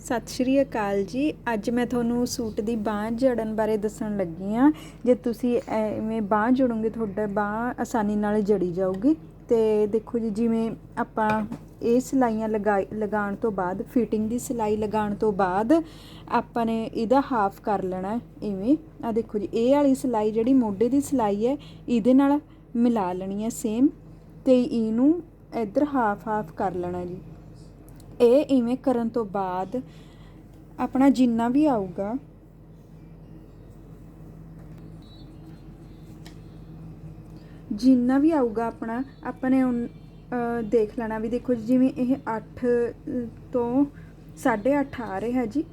ਸਤਿ ਸ਼੍ਰੀ ਅਕਾਲ ਜੀ। ਅੱਜ ਮੈਂ ਤੁਹਾਨੂੰ ਸੂਟ ਦੀ ਬਾਂਹ ਜੜਨ ਬਾਰੇ ਦੱਸਣ ਲੱਗੀ ਆ ਜੇ ਤੁਸੀਂ ਐਵੇਂ ਬਾਂਹ ਜੋੜੋਗੇ, ਤੁਹਾਡਾ ਬਾਂਹ ਆਸਾਨੀ ਨਾਲ ਜੜੀ ਜਾਊਗੀ। ਤੇ ਦੇਖੋ ਜੀ, ਜਿਵੇਂ ਆਪਾਂ ਇਹ ਸਿਲਾਈਆਂ ਲਗਾ, ਲਗਾਉਣ ਤੋਂ ਬਾਅਦ ਫਿਟਿੰਗ ਦੀ ਸਿਲਾਈ ਲਗਾਉਣ ਤੋਂ ਬਾਅਦ ਆਪਾਂ ਨੇ ਇਹਦਾ ਹਾਫ ਕਰ ਲੈਣਾ ਇਵੇਂ। ਆ ਦੇਖੋ ਜੀ, ਇਹ ਵਾਲੀ ਸਿਲਾਈ ਜਿਹੜੀ ਮੋਢੇ ਦੀ ਸਿਲਾਈ ਹੈ, ਇਹਦੇ ਨਾਲ ਮਿਲਾ ਲੈਣੀ ਹੈ ਸੇਮ ਤੇ ਇਹਨੂੰ ਇੱਧਰ ਹਾਫ ਹਾਫ ਕਰ ਲੈਣਾ ਜੀ। ਇਹ ਇਵੇਂ ਕਰਨ ਤੋਂ ਬਾਅਦ ਆਪਣਾ ਜਿੰਨਾ ਵੀ ਆਊਗਾ ਜਿੰਨਾ ਵੀ ਆਊਗਾ ਆਪਣਾ ਆਪਾਂ ਨੇ ਦੇਖ ਲੈਣਾ ਵੀ ਦੇਖੋ ਜੀ, ਜਿਵੇਂ ਇਹ 8 ਤੋਂ 8.5 ਆ ਰਿਹਾ ਜੀ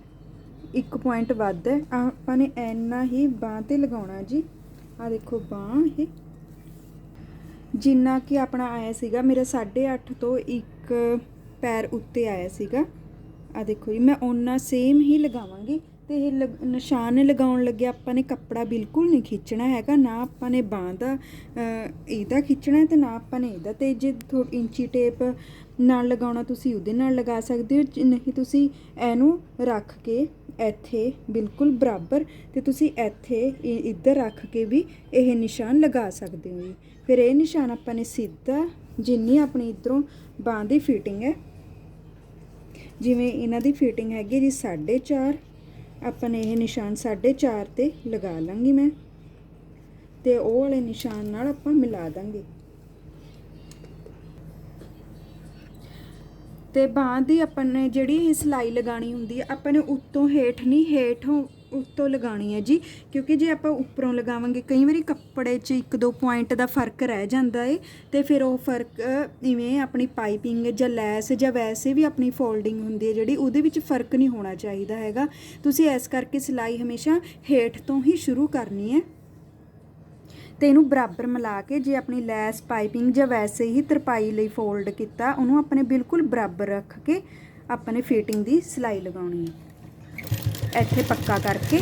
ਇੱਕ ਪੁਆਇੰਟ ਵੱਧ ਹੈ ਆਪਾਂ ਨੇ ਇੰਨਾ ਹੀ ਬਾਹ ਤੇ ਲਗਾਉਣਾ ਜੀ ਆ ਦੇਖੋ ਬਾਹ ਇਹ ਜਿੰਨਾ ਕਿ ਆਪਣਾ ਆਇਆ ਸੀਗਾ ਮੇਰਾ 8.5 ਤੋਂ ਇੱਕ ਪੈਰ ਉੱਤੇ ਆਇਆ ਸੀਗਾ। ਆ ਦੇਖੋ ਜੀ, ਮੈਂ ਓਨਾ ਸੇਮ ਹੀ ਲਗਾਵਾਂਗੀ ਤੇ ਇਹ ਲਗ- ਨਿਸ਼ਾਨ ਲਗਾਉਣ ਲੱਗੇ ਆਪਾਂ ਨੇ ਕੱਪੜਾ ਬਿਲਕੁਲ ਨਹੀਂ ਖਿੱਚਣਾ ਹੈਗਾ, ਨਾ ਆਪਾਂ ਨੇ ਬਾਂਹ ਦਾ ਇਹਦਾ ਖਿੱਚਣਾ ਹੈ ਤੇ ਨਾ ਆਪਾਂ ਨੇ ਇਹਦਾ, ਤੇ ਜੇ ਥੋੜੀ ਇੰਚੀ ਟੇਪ ਨਾਲ ਲਗਾਉਣਾ, ਤੁਸੀਂ ਉਹਦੇ ਨਾਲ ਲਗਾ ਸਕਦੇ ਹੋ ਨਹੀਂ ਤੁਸੀਂ ਇਹਨੂੰ ਰੱਖ ਕੇ ਇੱਥੇ ਬਿਲਕੁਲ ਬਰਾਬਰ, ਤੇ ਤੁਸੀਂ ਇੱਥੇ ਇੱਧਰ ਰੱਖ ਕੇ ਵੀ ਇਹ ਨਿਸ਼ਾਨ ਲਗਾ ਸਕਦੇ ਹੋ ਜੀ। ਫਿਰ ਇਹ ਨਿਸ਼ਾਨ ਆਪਾਂ ਨੇ ਸਿੱਧਾ ਜਿੰਨੀ ਆਪਣੀ ਇਧਰੋਂ ਬਾਂਹ ਦੀ ਫਿਟਿੰਗ ਹੈ ਜਿਵੇਂ ਇਹਨਾਂ ਦੀ ਫਿਟਿੰਗ ਹੈਗੀ ਜੀ 4.5 ਆਪਾਂ ਨੇ ਇਹ ਨਿਸ਼ਾਨ 4.5 ਤੇ ਲਗਾ ਲਾਂਗੀ ਮੈਂ। ਤੇ ਉਹ ਵਾਲੇ ਨਿਸ਼ਾਨ ਨਾਲ ਆਪਾਂ ਮਿਲਾ ਦਾਂਗੇ। ਤੇ ਬਾਂਹ ਦੀ ਆਪਾਂ ਨੇ ਜਿਹੜੀ ਇਹ ਸਿਲਾਈ ਲਗਾਣੀ ਹੁੰਦੀ ਹੈ, ਆਪਾਂ ਨੇ ਉੱਤੋਂ ਹੇਠ ਨਹੀਂ, ਹੇਠੋਂ ਉੱਤੋਂ ਲਗਾਉਣੀ ਹੈ ਜੀ, ਕਿਉਂਕਿ ਜੇ ਆਪਾਂ ਉੱਪਰੋਂ ਲਗਾਵਾਂਗੇ, ਕਈ ਵਾਰੀ ਕੱਪੜੇ 'ਚ ਇੱਕ ਦੋ ਪੁਆਇੰਟ ਦਾ ਫ਼ਰਕ ਰਹਿ ਜਾਂਦਾ ਏ, ਤੇ ਫਿਰ ਉਹ ਫ਼ਰਕ ਇਵੇਂ ਆਪਣੀ ਪਾਈਪਿੰਗ ਜਾਂ ਲੈਸ ਜਾਂ ਵੈਸੇ ਵੀ ਆਪਣੀ ਫੋਲਡਿੰਗ ਹੁੰਦੀ ਹੈ ਜਿਹੜੀ, ਉਹਦੇ ਵਿੱਚ ਫ਼ਰਕ ਨਹੀਂ ਹੋਣਾ ਚਾਹੀਦਾ ਹੈਗਾ। ਤੁਸੀਂ ਇਸ ਕਰਕੇ ਸਿਲਾਈ ਹਮੇਸ਼ਾ ਹੇਠ ਤੋਂ ਹੀ ਸ਼ੁਰੂ ਕਰਨੀ ਹੈ। ਤੇ ਇਹਨੂੰ ਬਰਾਬਰ ਮਿਲਾ ਕੇ ਜੇ ਆਪਣੀ ਲੈਸ, ਪਾਈਪਿੰਗ ਜਾਂ ਵੈਸੇ ਹੀ ਤਰਪਾਈ ਲਈ ਫੋਲਡ ਕੀਤਾ, ਉਹਨੂੰ ਆਪਣੇ ਬਿਲਕੁਲ ਬਰਾਬਰ ਰੱਖ ਕੇ ਆਪਾਂ ਨੇ ਫਿਟਿੰਗ ਦੀ ਸਿਲਾਈ ਲਗਾਉਣੀ ਹੈ। ਇੱਥੇ ਪੱਕਾ ਕਰਕੇ।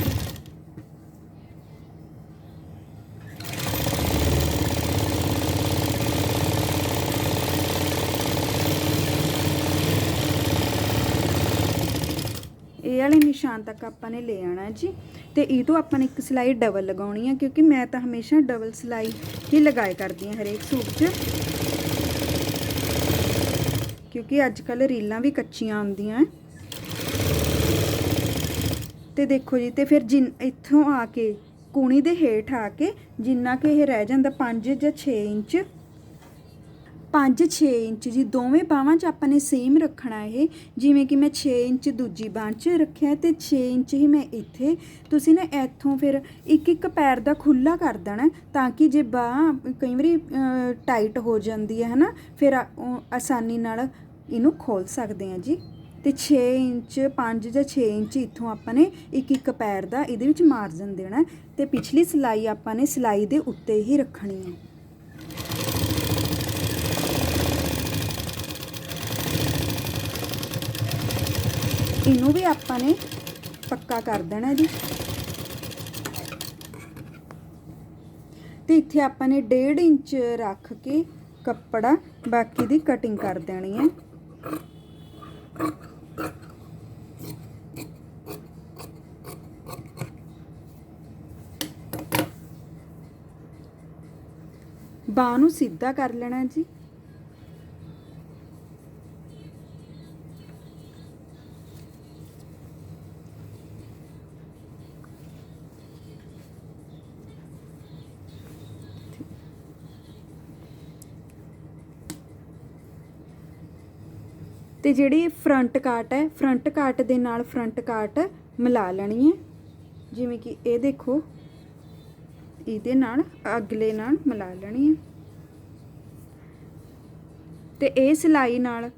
ਇਹ ਵਾਲੇ ਨਿਸ਼ਾਨ ਤੱਕ ਆਪਾਂ ਨੇ ਲੈ ਆਣਾ ਜੀ। ਤੇ ਇਹ ਤੋਂ ਆਪਾਂ ਨੇ ਇੱਕ ਸਿਲਾਈ ਡਬਲ ਲਗਾਉਣੀ ਹੈ ਕਿਉਂਕਿ ਮੈਂ ਤਾਂ ਹਮੇਸ਼ਾ ਡਬਲ ਸਿਲਾਈ ਹੀ ਲਗਾਏ ਕਰਦੀ ਹਾਂ ਹਰੇਕ ਸੂਟ 'ਚ। ਕਿਉਂਕਿ ਅੱਜ ਕੱਲ ਰੀਲਾਂ ਵੀ ਕੱਚੀਆਂ ਆਉਂਦੀਆਂ। ਤੇ ਦੇਖੋ ਜੀ, ਤੇ ਫਿਰ ਜਿੰ ਇੱਥੋਂ ਆ ਕੇ ਕੂਣੀ ਦੇ ਹੇਠ ਆ ਕੇ ਜਿੰਨਾ ਕਿ ਇਹ ਰਹਿ ਜਾਂਦਾ 5 ਜਾਂ 6 ਇੰਚ 5-6 ਇੰਚ ਜੀ, ਦੋਵੇਂ ਬਾਹਾਂ 'ਚ ਆਪਾਂ ਨੇ ਸੇਮ ਰੱਖਣਾ ਇਹ। ਜਿਵੇਂ ਕਿ ਮੈਂ 6 ਇੰਚ ਦੂਜੀ ਬਾਂਹ 'ਚ ਰੱਖਿਆ ਤੇ 6 ਇੰਚ ਹੀ ਮੈਂ ਇੱਥੇ। ਤੁਸੀਂ ਨਾ ਇੱਥੋਂ ਫਿਰ ਇੱਕ ਇੱਕ ਪੈਰ ਦਾ ਖੁੱਲਾ ਕਰ ਦੇਣਾ ਤਾਂ ਕਿ ਜੇ ਬਾਹ ਕਈ ਵਾਰੀ ਟਾਈਟ ਹੋ ਜਾਂਦੀ ਹੈ ਹਨਾ ਫਿਰ ਉਹ ਆਸਾਨੀ ਨਾਲ ਇਹਨੂੰ ਖੋਲ ਸਕਦੇ ਆ ਜੀ। ਤੇ 6 ਇੰਚ 5 ਜਾਂ 6 ਇੰਚ ਇੱਥੋਂ ਆਪਾਂ ਨੇ ਇੱਕ ਇੱਕ ਪੈਰ ਦਾ ਇਹਦੇ ਵਿੱਚ ਮਾਰਜਨ ਦੇਣਾ ਹੈ ਤੇ ਪਿਛਲੀ ਸਿਲਾਈ ਆਪਾਂ ਨੇ ਸਿਲਾਈ ਦੇ ਉੱਤੇ ਹੀ ਰੱਖਣੀ ਹੈ। ਇਹਨੂੰ ਵੀ ਆਪਾਂ ਨੇ ਪੱਕਾ ਕਰ ਦੇਣਾ ਜੀ। ਤੇ ਇੱਥੇ ਆਪਾਂ ਨੇ 1.5 ਇੰਚ ਰੱਖ ਕੇ ਕੱਪੜਾ ਬਾਕੀ ਦੀ ਕਟਿੰਗ ਕਰ ਦੇਣੀ ਹੈ। ਬਾਹ ਨੂੰ ਸਿੱਧਾ ਕਰ ਲੈਣਾ ਜੀ। ਤੇ ਜਿਹੜੀ ਫਰੰਟ ਕਾਟ ਹੈ ਫਰੰਟ ਕਾਟ ਦੇ ਨਾਲ ਫਰੰਟ ਕਾਟ ਮਿਲਾ ਲੈਣੀ ਹੈ। ਜਿਵੇਂ ਕਿ ਇਹ ਦੇਖੋ। ਇਹਦੇ ਨਾਲ, ਅਗਲੇ ਨਾਲ ਮਿਲਾ ਲੈਣੀ ਹੈ ਤੇ ਇਹ ਸਿਲਾਈ ਨਾਲ,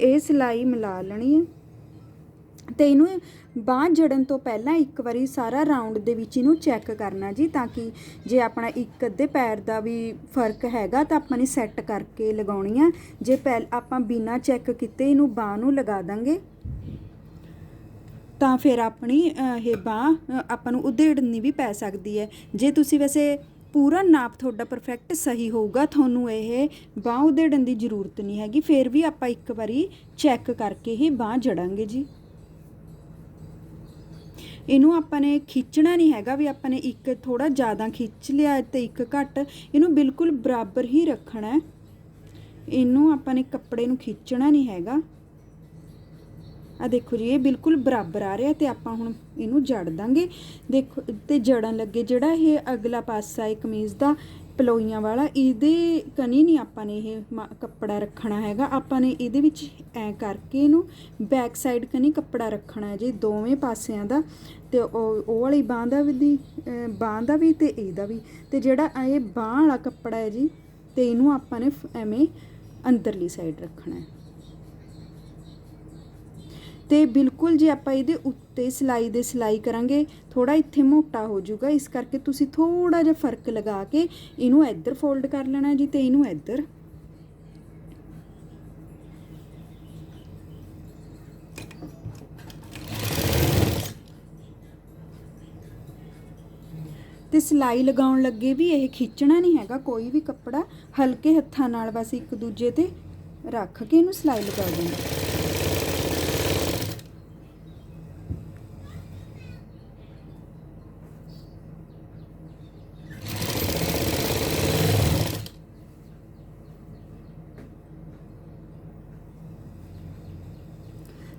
ਇਹ ਸਿਲਾਈ ਮਿਲਾ ਲੈਣੀ ਹੈ ਤੇ ਇਹਨੂੰ ਬਾਂਹ ਜੜਨ ਤੋਂ ਪਹਿਲਾਂ ਇੱਕ ਵਾਰੀ ਸਾਰਾ ਰਾਉਂਡ ਦੇ ਵਿੱਚ ਇਹਨੂੰ ਚੈੱਕ ਕਰਨਾ ਜੀ, ਤਾਂ ਕਿ ਜੇ ਆਪਣਾ ਇੱਕ ਅੱਧੇ ਪੈਰ ਦਾ ਵੀ ਫ਼ਰਕ ਹੈਗਾ, ਤਾਂ ਆਪਾਂ ਨੇ ਸੈੱਟ ਕਰਕੇ ਲਗਾਉਣੀ ਆ। ਜੇ ਪਹਿਲ, ਆਪਾਂ ਬਿਨਾ ਚੈੱਕ ਕੀਤੇ ਇਹਨੂੰ ਬਾਂਹ ਨੂੰ ਲਗਾ ਦਾਂਗੇ। ਤਾਂ ਫਿਰ ਆਪਣੀ ਇਹ ਬਾਂਹ ਆਪਾਂ ਨੂੰ ਉਧੇੜਨੀ ਵੀ ਪੈ ਸਕਦੀ ਹੈ। ਜੇ ਤੁਸੀਂ ਵੈਸੇ ਪੂਰਾ ਨਾਪ ਤੁਹਾਡਾ ਪਰਫੈਕਟ ਸਹੀ ਹੋਊਗਾ, ਤੁਹਾਨੂੰ ਇਹ ਬਾਹ ਉਧੇੜਨ ਦੀ ਜ਼ਰੂਰਤ ਨਹੀਂ ਹੈਗੀ, ਫਿਰ ਵੀ ਆਪਾਂ ਇੱਕ ਵਾਰੀ ਚੈੱਕ ਕਰਕੇ ਹੀ ਬਾਹ ਜੜਾਂਗੇ ਜੀ। ਇਹਨੂੰ ਆਪਾਂ ਨੇ ਖਿੱਚਣਾ ਨਹੀਂ ਹੈਗਾ ਵੀ ਆਪਾਂ ਨੇ ਇੱਕ ਥੋੜਾ ਜ਼ਿਆਦਾ ਖਿੱਚ ਲਿਆ ਤੇ ਇੱਕ ਘੱਟ, ਇਹਨੂੰ ਬਿਲਕੁਲ ਬਰਾਬਰ ਹੀ ਰੱਖਣਾ ਹੈ। ਇਹਨੂੰ ਆਪਾਂ ਨੇ ਕੱਪੜੇ ਨੂੰ ਖਿੱਚਣਾ ਨਹੀਂ ਹੈਗਾ। ਆ ਦੇਖੋ ਜੀ, ਇਹ ਬਿਲਕੁਲ ਬਰਾਬਰ ਆ ਰਿਹਾ ਤੇ ਆਪਾਂ ਹੁਣ ਇਹਨੂੰ ਜੜ ਦਾਂਗੇ। ਦੇਖੋ, ਤੇ ਜੜਨ ਲੱਗੇ ਜਿਹੜਾ ਇਹ ਅਗਲਾ ਪਾਸਾ ਹੈ ਕਮੀਜ਼ ਦਾ ਪਲੋਈਆਂ ਵਾਲਾ, ਇਹਦੇ ਕਨੀ ਨਹੀਂ ਆਪਾਂ ਨੇ ਇਹ ਮ- ਕੱਪੜਾ ਰੱਖਣਾ ਹੈਗਾ। ਆਪਾਂ ਨੇ ਇਹਦੇ ਵਿੱਚ ਐ ਕਰਕੇ ਇਹਨੂੰ ਬੈਕ ਸਾਈਡ ਕਨੀ ਕੱਪੜਾ ਰੱਖਣਾ ਹੈ ਜੀ ਦੋਵੇਂ ਪਾਸਿਆਂ ਦਾ। ਤੇ ਉਹ ਉਹ ਵਾਲੀ ਬਾਂਹ ਦਾ ਵੀ ਦੀ ਬਾਂਹ ਦਾ ਵੀ ਤੇ ਇਹਦਾ ਵੀ। ਤੇ ਜਿਹੜਾ ਇਹ ਬਾਂਹ ਵਾਲਾ ਕੱਪੜਾ ਹੈ ਜੀ, ਤੇ ਇਹਨੂੰ ਆਪਾਂ ਨੇ ਫ- ਐਵੇਂ ਅੰਦਰਲੀ ਸਾਈਡ ਰੱਖਣਾ ਹੈ। ਤੇ ਬਿਲਕੁਲ ਜੇ ਆਪਾਂ ਇਹਦੇ ਉੱਤੇ ਸਿਲਾਈ ਦੇ ਸਿਲਾਈ ਕਰਾਂਗੇ ਥੋੜਾ ਇੱਥੇ ਮੋਟਾ ਹੋ ਜਾਊਗਾ। ਇਸ ਕਰਕੇ ਤੁਸੀਂ ਥੋੜਾ ਜਿਹਾ ਫ਼ਰਕ ਲਗਾ ਕੇ ਇਹਨੂੰ ਇੱਧਰ ਫੋਲਡ ਕਰ ਲੈਣਾ ਜੀ ਤੇ ਇਹਨੂੰ ਇੱਧਰ। ਤੇ ਸਿਲਾਈ ਲਗਾਉਣ ਲੱਗੇ ਵੀ ਇਹ ਖਿੱਚਣਾ ਨਹੀਂ ਹੈਗਾ ਕੋਈ ਵੀ ਕੱਪੜਾ। ਹਲਕੇ ਹੱਥਾਂ ਨਾਲ ਬਸ ਇੱਕ ਦੂਜੇ ਤੇ ਰੱਖ ਕੇ ਇਹਨੂੰ ਸਿਲਾਈ ਲਗਾ ਦੇਣੀ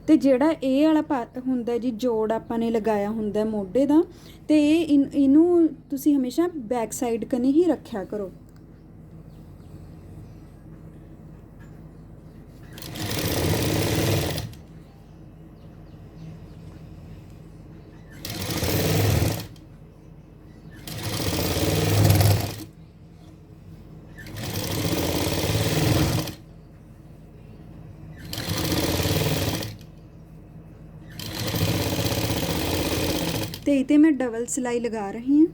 ਤੇ ਜਿਹੜਾ ਇਹ ਵਾਲਾ ਪਾ- ਹੁੰਦਾ ਜੀ, ਜੋੜ ਆਪਾਂ ਨੇ ਲਗਾਇਆ ਹੁੰਦਾ ਮੋਢੇ ਦਾ, ਤੇ ਇਹ ਇਹਨੂੰ ਤੁਸੀਂ ਹਮੇਸ਼ਾ ਬੈਕ ਸਾਈਡ ਕਨੀ ਹੀ ਰੱਖਿਆ ਕਰੋ। ਤੇ ਇਹ ਤੇ ਮੈਂ ਡਬਲ ਸਿਲਾਈ ਲਗਾ ਰਹੀ ਹਾਂ।